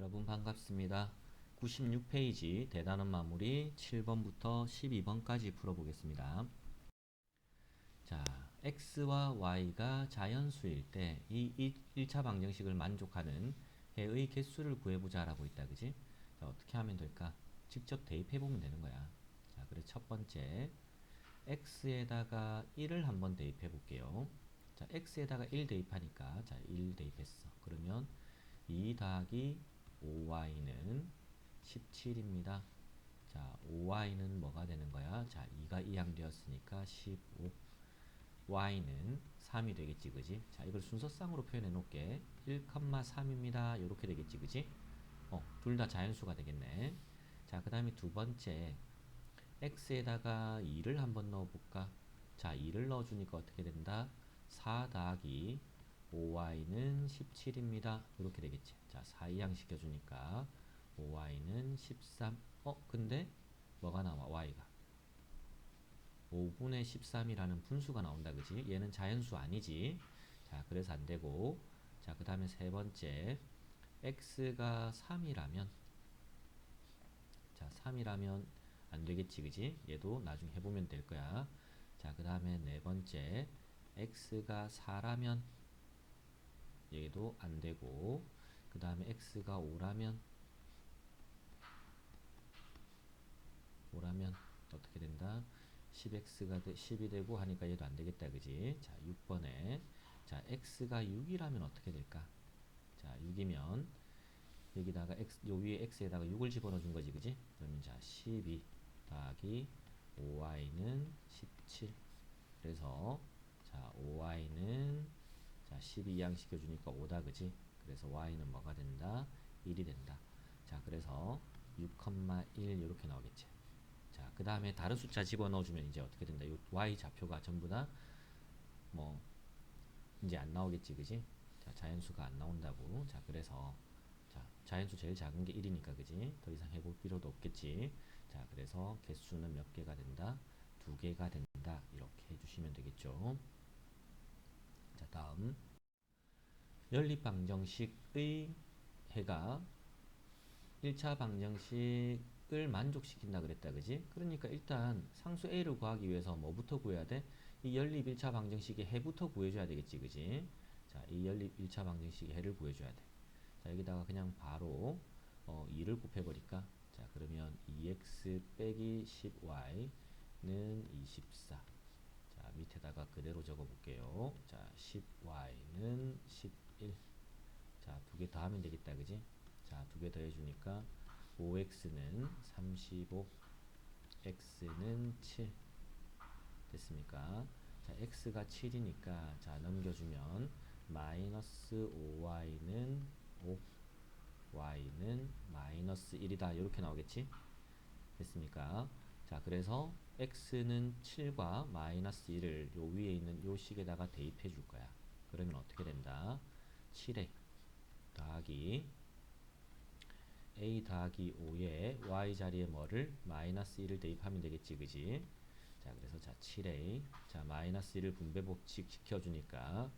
여러분 반갑습니다. 96페이지 대단원 마무리 7번부터 12번까지 풀어보겠습니다. 자, x와 y가 자연수일 때 이 1차 방정식을 만족하는 해의 개수를 구해보자 라고 있다. 그지? 자, 어떻게 하면 될까? 직접 대입해보면 되는 거야. 자, 그래서 첫 번째 x에다가 1을 한번 대입해 볼게요. 자, x에다가 1 대입하니까 자, 1 대입했어. 그러면 2 더하기 5y는 17입니다. 자, 5y는 뭐가 되는 거야? 자, 2가 이항되었으니까 15. y는 3이 되겠지, 그지? 자, 이걸 순서상으로 표현해 놓을게. 1,3입니다. 이렇게 되겠지, 그지? 어, 둘 다 자연수가 되겠네. 자, 그 다음에 두 번째. x에다가 2를 한번 넣어볼까? 자, 2를 넣어주니까 어떻게 된다? 4 더하기 5y는 17입니다. 이렇게 되겠지. 자, 4 이항 시켜주니까 5y는 13. 어, 근데 뭐가 나와? y가. 5분의 13이라는 분수가 나온다. 그지? 얘는 자연수 아니지. 자, 그래서 안 되고. 자, 그 다음에 세 번째. x가 3이라면. 자, 3이라면 안 되겠지. 그지? 얘도 나중에 해보면 될 거야. 자, 그 다음에 네 번째. x가 4라면 얘도 안 되고. 그 다음에 x가 5라면 5라면 어떻게 된다? 10x가 되, 10이 되고 하니까 얘도 안 되겠다. 그지? 자, 6번에 자, x가 6이라면 어떻게 될까? 자, 6이면 여기다가 x 요 위에 x에다가 6을 집어넣어 준 거지. 그지? 그러면 자, 12 더하기 5y는 17. 그래서 자, 5y는 자, 12 이항 시켜 주니까 5다. 그지? 그래서 y는 뭐가 된다? 1이 된다. 자, 그래서 6,1 이렇게 나오겠지. 자, 그 다음에 다른 숫자 집어넣어주면 이제 어떻게 된다? 요 y 좌표가 전부 다 뭐 이제 안 나오겠지, 그지? 자, 자연수가 안 나온다고. 자, 그래서 자, 자연수 제일 작은 게 1이니까, 그지? 더 이상 해볼 필요도 없겠지. 자, 그래서 개수는 몇 개가 된다? 두 개가 된다. 이렇게 해주시면 되겠죠. 자, 다음 연립 방정식의 해가 1차 방정식을 만족시킨다 그랬다 그지? 그러니까 일단 상수 A를 구하기 위해서 뭐부터 구해야 돼? 이 연립 1차 방정식의 해부터 구해줘야 되겠지 그지? 자, 이 연립 1차 방정식의 해를 구해줘야 돼. 자, 여기다가 그냥 바로 어, 2를 곱해버릴까? 자, 그러면 2x 빼기 10y는 24. 자, 밑에다가 그대로 적어볼게요. 자, 10y는 11. 자, 두 개 더 하면 되겠다, 그지? 자, 두 개 더 해주니까 5x는 35, x는 7 됐습니까? 자, x가 7이니까 자 넘겨주면 마이너스 5y는 5, y는 마이너스 1이다 이렇게 나오겠지? 됐습니까? 자, 그래서 x는 7과 마이너스 1을 요 위에 있는 요 식에다가 대입해 줄 거야. 그러면 어떻게 된다? 7에 더하기 a 더하기 5에 y 자리에 뭐를 마이너스 1을 대입하면 되겠지 그지? 자 그래서 자 7a 자 마이너스 1을 분배 법칙 시켜주니까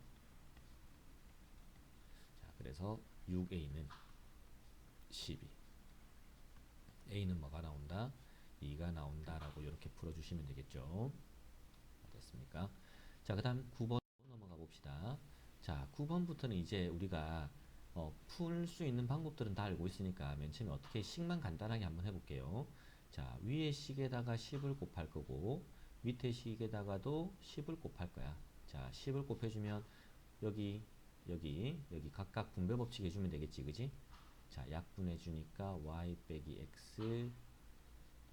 자 그래서 6a는 12 a는 뭐가 나온다? 2가 나온다 라고 이렇게 풀어주시면 되겠죠? 됐습니까? 자 그 다음 9번 넘어가 봅시다 자 9번부터는 이제 우리가 어, 풀 수 있는 방법들은 다 알고 있으니까 맨 처음에 어떻게 식만 간단하게 한번 해볼게요. 자, 위에 식에다가 10을 곱할 거고 밑에 식에다가도 10을 곱할 거야. 자, 10을 곱해주면 여기 여기 여기 각각 분배 법칙 해주면 되겠지, 그지? 자, 약분해주니까 y 빼기 x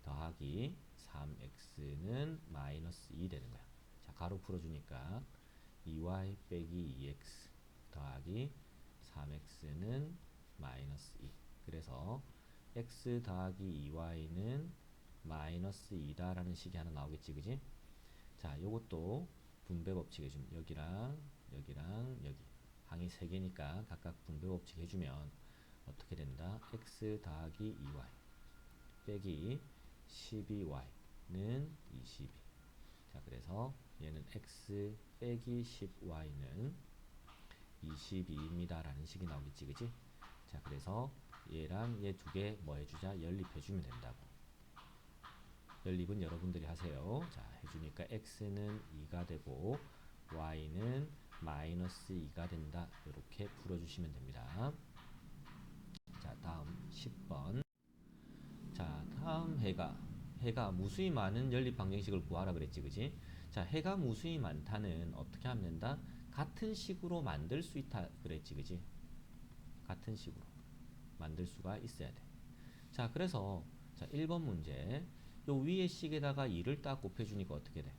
더하기 3x는 마이너스 2 되는 거야. 자, 가로 풀어주니까 2y 빼기 2x 더하기 3x는 마이너스 2 그래서 x 더하기 2y는 마이너스 2다라는 식이 하나 나오겠지 그지? 자 요것도 분배 법칙 해주면 여기랑 여기랑 여기. 항이 3개니까 각각 분배 법칙 해주면 어떻게 된다? x 더하기 2y 빼기 12y는 22 자 그래서 얘는 x 빼기 10y는 22입니다. 라는 식이 나오겠지, 그지? 자, 그래서 얘랑 얘 두 개 뭐 해주자? 연립해주면 된다고. 연립은 여러분들이 하세요. 자 해주니까 x는 2가 되고 y는 마이너스 2가 된다. 이렇게 풀어주시면 됩니다. 자 다음 10번. 자 다음 해가. 해가 무수히 많은 연립 방정식을 구하라 그랬지 그지 자 해가 무수히 많다는 어떻게 하면 된다 같은 식으로 만들 수 있다 그랬지 그지 같은 식으로 만들 수가 있어야 돼. 자, 그래서 자, 1번 문제. 요 위에 식에다가 2를 딱 곱해 주니까 어떻게 돼?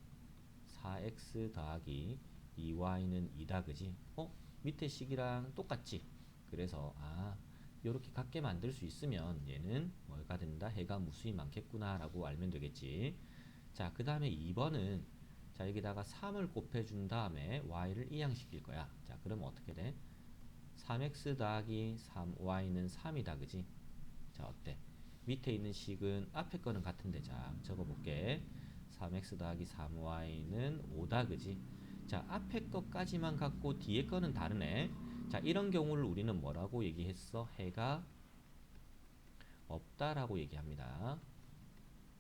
4x 더하기 2y는 2다 그지? 어? 밑에 식이랑 똑같지? 그래서 아, 요렇게 같게 만들 수 있으면 얘는 뭐가 된다? 해가 무수히 많겠구나 라고 알면 되겠지. 자, 그 다음에 2번은 자, 여기다가 3을 곱해 준 다음에 y를 이항시킬 거야. 자, 그러면 어떻게 돼? 3x 더하기 3y는 3이다 그지? 자 어때? 밑에 있는 식은 앞에 거는 같은데 자 적어볼게 3x 더하기 3y는 5다 그지? 자 앞에 것까지만 갖고 뒤에 거는 다르네 자 이런 경우를 우리는 뭐라고 얘기했어? 해가 없다라고 얘기합니다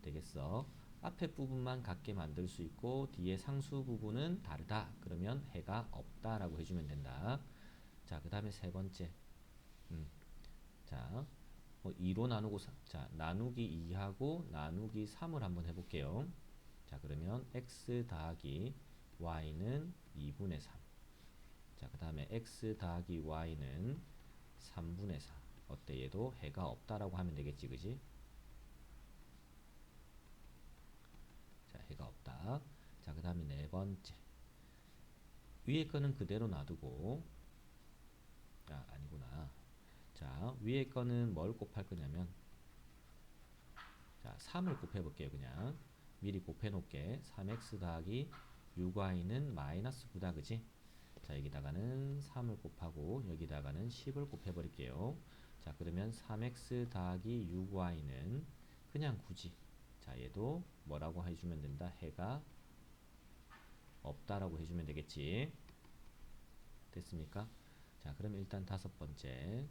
되겠어? 앞에 부분만 같게 만들 수 있고 뒤에 상수 부분은 다르다 그러면 해가 없다 라고 해주면 된다 자, 그 다음에 세 번째. 음. 자, 뭐 2로 나누고, 사- 자, 나누기 2하고 나누기 3을 한번 해볼게요. 자, 그러면 x 더하기 y는 2분의 3. 자, 그 다음에 x 더하기 y는 3분의 4. 어때? 얘도 해가 없다라고 하면 되겠지, 그지? 자, 해가 없다. 자, 그 다음에 네 번째. 위에 거는 그대로 놔두고, 아, 아니구나. 자, 위에 거는 뭘 곱할 거냐면, 자, 3을 곱해 볼게요, 그냥. 미리 곱해 놓을게. 3x 더하기 6y는 마이너스 9다, 그지? 자, 여기다가는 3을 곱하고, 여기다가는 10을 곱해 버릴게요. 자, 그러면 3x 더하기 6y는 그냥 굳이. 자, 얘도 뭐라고 해주면 된다? 해가 없다라고 해주면 되겠지. 됐습니까? 자, 그럼 일단 다섯 번째.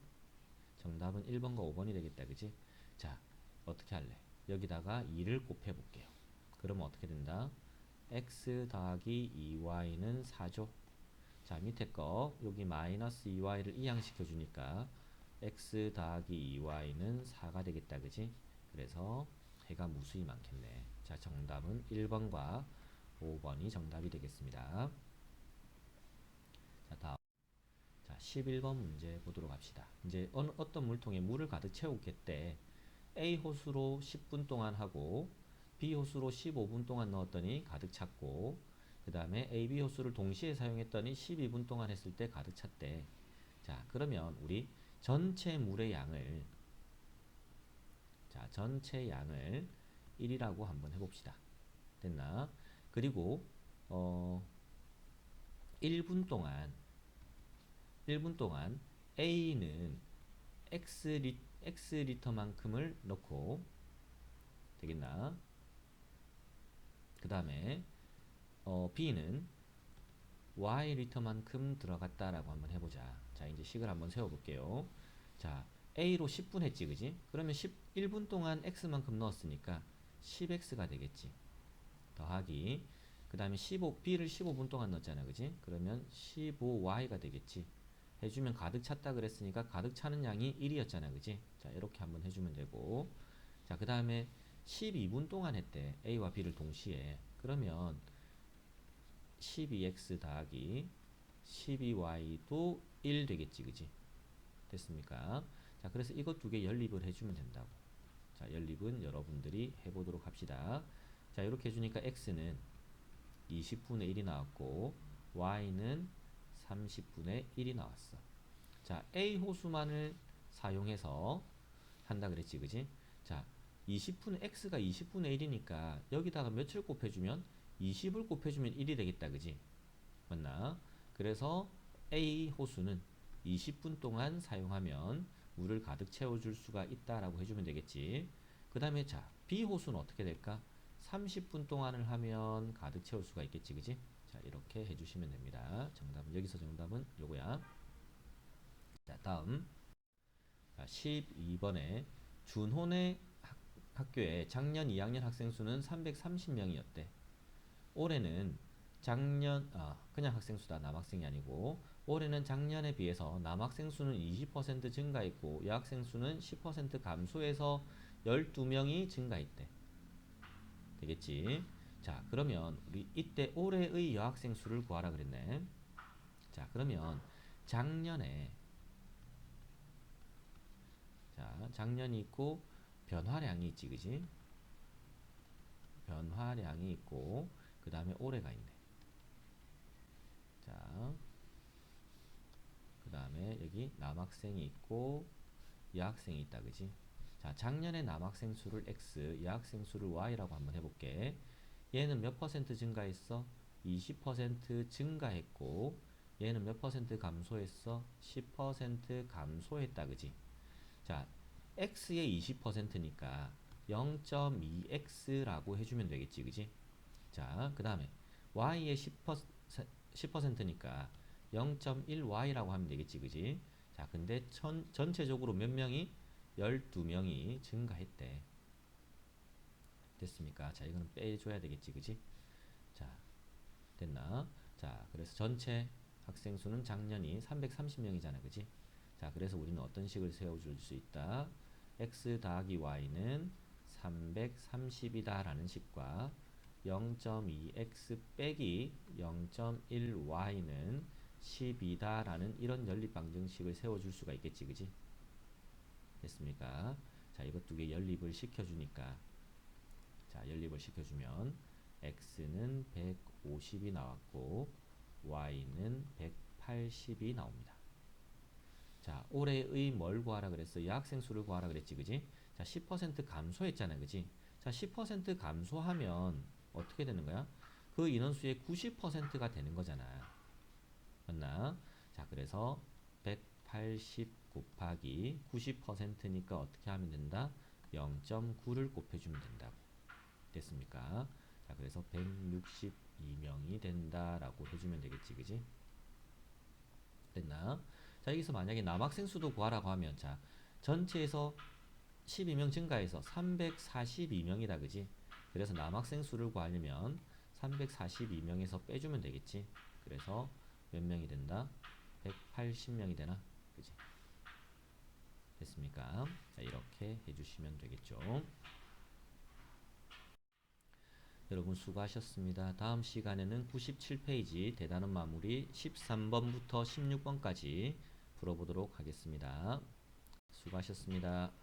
정답은 1번과 5번이 되겠다. 그지? 자, 어떻게 할래? 여기다가 2를 곱해 볼게요. 그러면 어떻게 된다? x 더하기 2y는 4죠. 자, 밑에 거 여기 마이너스 2y를 이항시켜 주니까 x 더하기 2y는 4가 되겠다. 그지? 그래서 해가 무수히 많겠네. 자, 정답은 1번과 5번이 정답이 되겠습니다. 자, 다음. 자, 11번 문제 보도록 합시다. 이제 어느 어떤 물통에 물을 가득 채우겠대. A 호수로 10분 동안 하고 B 호수로 15분 동안 넣었더니 가득 찼고 그 다음에 A, B 호수를 동시에 사용했더니 12분 동안 했을 때 가득 찼대. 자, 그러면 우리 전체 물의 양을 자, 전체 양을 1이라고 한번 해봅시다. 됐나? 그리고 어 1분 동안 1분 동안 A는 X, 리, X 리터만큼을 넣고 되겠나? 그 다음에 어, B는 Y 리터만큼 들어갔다라고 한번 해보자. 자, 이제 식을 한번 세워볼게요. 자, A로 10분 했지, 그지? 그러면 10, 1분 동안 X만큼 넣었으니까 10X가 되겠지. 더하기 그 다음에 15, B를 15분 동안 넣었잖아, 그지? 그러면 15Y가 되겠지. 해주면 가득 찼다 그랬으니까 가득 차는 양이 1이었잖아, 그지? 자, 이렇게 한번 해주면 되고. 자, 그 다음에 12분 동안 했대. A와 B를 동시에. 그러면 12X 더하기 12Y도 1 되겠지, 그지? 됐습니까? 자, 그래서 이것 두 개 연립을 해주면 된다고. 자, 연립은 여러분들이 해보도록 합시다. 자, 이렇게 해주니까 X는 20분의 1이 나왔고, Y는 30분의 1이 나왔어. 자, A 호수만을 사용해서 한다 그랬지, 그지? 자, 20분의 X가 20분의 1이니까 여기다가 몇을 곱해주면 20을 곱해주면 1이 되겠다, 그지? 맞나? 그래서 A 호수는 20분 동안 사용하면 물을 가득 채워줄 수가 있다라고 해주면 되겠지. 그 다음에 자, B 호수는 어떻게 될까? 30분 동안을 하면 가득 채울 수가 있겠지, 그지? 자, 이렇게 해주시면 됩니다. 정답은, 여기서 정답은 요거야. 자, 다음. 자, 12번에 준혼의 학, 학교에 작년 2학년 학생 수는 330명이었대. 올해는 작년 아 그냥 학생 수다 남학생이 아니고 올해는 작년에 비해서 남학생 수는 20% 증가했고 여학생 수는 10% 감소해서 12명이 증가했대. 되겠지? 자, 그러면 우리 이때 올해의 여학생 수를 구하라 그랬네. 자, 그러면 작년에 자, 작년이 있고 변화량이 있지, 그지? 변화량이 있고 그 다음에 올해가 있네. 자, 그 다음에 여기 남학생이 있고 여학생이 있다, 그지? 자, 작년에 남학생 수를 x, 여학생 수를 y라고 한번 해볼게. 얘는 몇 퍼센트 증가했어? 20% 증가했고 얘는 몇 퍼센트 감소했어? 10% 감소했다, 그지? 자, x의 20%니까 0.2x라고 해주면 되겠지, 그지? 자, 그 다음에 y의 10%, 10%니까 0.1y라고 하면 되겠지, 그지? 자, 근데 전, 전체적으로 몇 명이? 12명이 증가했대. 됐습니까? 자, 이거는 빼줘야 되겠지, 그지? 자, 됐나? 자, 그래서 전체 학생 수는 작년이 330명이잖아, 그지? 자, 그래서 우리는 어떤 식을 세워줄 수 있다? x 더하기 y는 330이다 라는 식과 0.2x 빼기 0.1y는 10이다 라는 이런 연립방정식을 세워줄 수가 있겠지, 그지? 됐습니까? 자, 이것 두 개 연립을 시켜주니까 자, 연립을 시켜주면 x는 150이 나왔고 y는 180이 나옵니다. 자, 올해의 뭘 구하라 그랬어? 여학생 수를 구하라 그랬지, 그지? 자, 10% 감소했잖아, 그지? 자, 10% 감소하면 어떻게 되는 거야? 그 인원수의 90%가 되는 거잖아. 맞나? 자, 그래서 180 곱하기 90%니까 어떻게 하면 된다? 0.9를 곱해주면 된다고. 됐습니까? 자, 그래서 162명이 된다라고 해주면 되겠지, 그지? 됐나? 자, 여기서 만약에 남학생 수도 구하라고 하면, 자, 전체에서 12명 증가해서 342명이다, 그지? 그래서 남학생 수를 구하려면 342명에서 빼주면 되겠지? 그래서 몇 명이 된다? 180명이 되나? 그지? 됐습니까? 자, 이렇게 해주시면 되겠죠. 여러분 수고하셨습니다. 다음 시간에는 97페이지 대단한 마무리 13번부터 16번까지 풀어보도록 하겠습니다. 수고하셨습니다.